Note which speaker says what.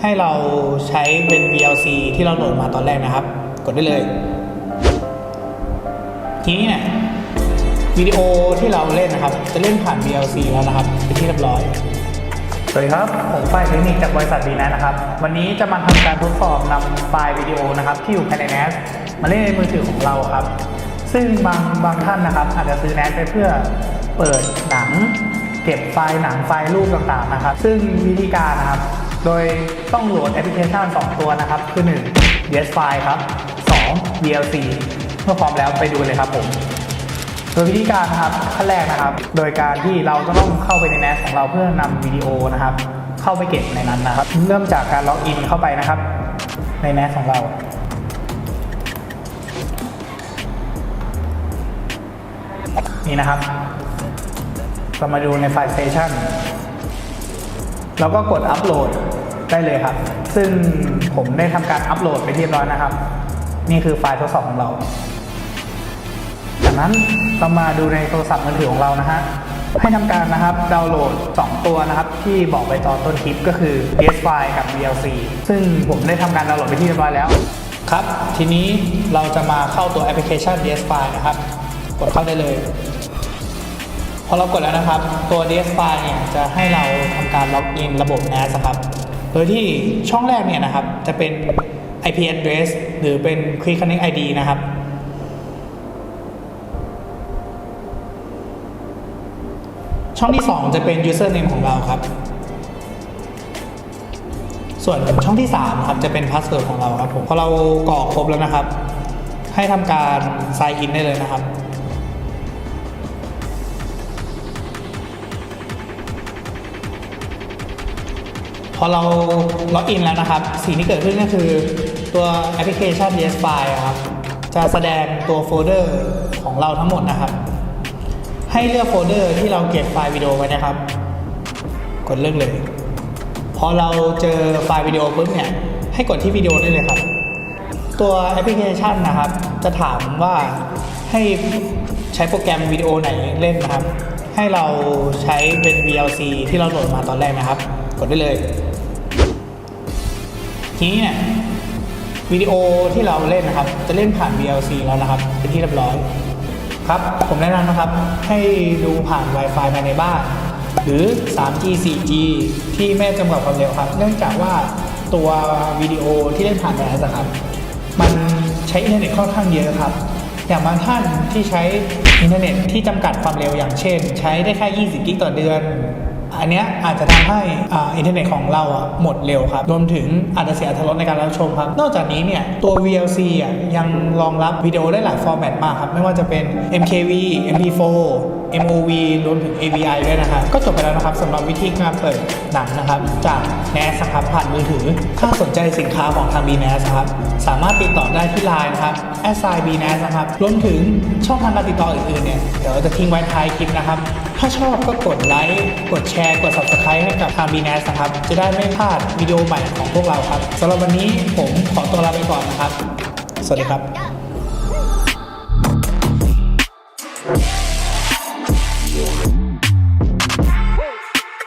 Speaker 1: ให้เราใช้เป็น VLC ที่เราโหลดมาตอนแรกนะครับ กดได้เลย ทีนี้เนี่ยวิดีโอที่เราเล่นนะครับ จะเล่นผ่าน VLC แล้วนะครับเป็นที่เรียบร้อยสวัสดีครับ ผมฝ่ายเทคนิคจากบริษัทดีนะนะครับ วันนี้จะมาทำการทดสอบนำไฟล์วิดีโอนะครับ ที่อยู่ภายใน NAS มาเล่นในมือถือของเราครับ ซึ่งบางบางท่านนะครับ อาจจะซื้อ NAS ไปเพื่อเปิดหนัง ก็บไฟล์หนังไฟล์รูปต่างๆนะครับ ซึ่งวิธีการนะครับ โดยต้องโหลดแอปพลิเคชัน 2 ตัวนะครับ คือ1 DS File ครับ 2 VLC เมื่อพร้อมแล้วไปดูเลยครับผม โดยวิธีการนะครับขั้นแรกนะครับ โดยการที่เราจะต้องเข้าไปใน NAS ของเราเพื่อนำวิดีโอนะครับ เข้าไปเก็บในนั้นนะครับ เริ่มจากการล็อกอินเข้าไปนะครับ ใน NAS ของเรานี่นะครับ เรามาดูในไฟล์ Station เราก็กดอัปโหลดได้เลยครับ ซึ่งผมได้ทำการอัปโหลดไปที่เรียบร้อยนะครับ นี่คือไฟล์ทดสอบของเรา จากนั้นเรามาดูในโทรศัพท์มือถือของเรานะฮะ ให้ทำการนะครับดาวน์โหลด 2 ตัวนะครับ ที่บอกไปตอนต้นคลิปก็คือ DS File กับ VLC ซึ่งผมได้ทำการดาวน์โหลดไปที่เรียบร้อยแล้ว ครับ ทีนี้เราจะมาเข้าตัวแอปพลิเคชัน DS File นะครับ กดเข้าได้เลย พอเรากดแล้วนะครับ ตัว DS File เนี่ยจะให้เราทำการล็อกอินระบบ NAS ครับ โดยที่ช่องแรกเนี่ยนะครับ จะเป็น IP address หรือเป็น Quick Connect ID นะครับช่องที่ 2 จะเป็น username ของเราครับ ส่วนช่องที่ 3 ครับจะเป็น password ของเราครับผม พอเรากรอกครบแล้วนะครับ ให้ทำการ sign in ได้เลยนะครับ พอเราล็อกอินแล้วนะครับ สิ่งที่เกิดขึ้นก็คือตัวแอปพลิเคชัน DS File ครับ จะแสดงตัวโฟลเดอร์ของเราทั้งหมดนะครับ ให้เลือกโฟลเดอร์ที่เราเก็บไฟล์วิดีโอไว้นะครับ กดเลือกเลย พอเราเจอไฟล์วิดีโอปุ๊บเนี่ย ให้กดที่วิดีโอได้เลยครับ ตัวแอปพลิเคชันนะครับ จะถามว่าให้ใช้โปรแกรมวิดีโอไหนเล่นนะครับ ให้เราใช้เป็น VLC ที่เราโหลดมาตอนแรกนะครับ กดได้เลย ทีนี้เนี่ยวิดีโอที่เราเล่นนะครับ จะเล่นผ่าน VLC แล้วนะครับ เป็นที่เรียบร้อย ครับผมแนะนำนะครับให้ดูผ่าน Wi-Fi ภายในบ้าน หรือ 3G 4G ที่ไม่จำกัดความเร็วครับ เนื่องจากว่าตัววิดีโอที่เล่นผ่านแอสครับ มันใช้อินเทอร์เน็ตค่อนข้างเยอะครับ อย่างบางท่านที่ใช้อินเทอร์เน็ตที่จำกัดความเร็วอย่างเช่น ใช้ได้แค่ 20 กิกต่อเดือน อันเนี้ยอาจจะทำให้อ่าอินเทอร์เน็ตของเราอะหมดเร็วครับ รวมถึงอาจจะเสียอรรถรสในการรับชมครับ นอกจากนี้เนี่ยตัว VLC อะยังรองรับวิดีโอได้หลายฟอร์แมตมากครับ ไม่ว่าจะเป็น MKV MP4 MOV รวมถึง AVI ด้วยนะครับก็จบไปแล้วนะครับสำหรับวิธีการเปิดหนังนะครับ จาก NAS นะครับผ่านมือถือ ถ้าสนใจสินค้าของทาง BNAS นะครับสามารถติดต่อได้ที่ Line นะครับ s i BNAS นะครับรวมถึงช่องทางการติดต่ออื่นๆเนี่ยเดี๋ยวจะทิ้งไว้ท้ายคลิปนะครับ ถ้าชอบก็กดไลค์กดแชร์ กด subscribe ให้กับทาง BNAS นะครับจะได้ไม่พลาดวิดีโอใหม่ของพวกเราครับสำหรับวันนี้ผมขอตัวลาไปก่อนนะครับ สวัสดีครับ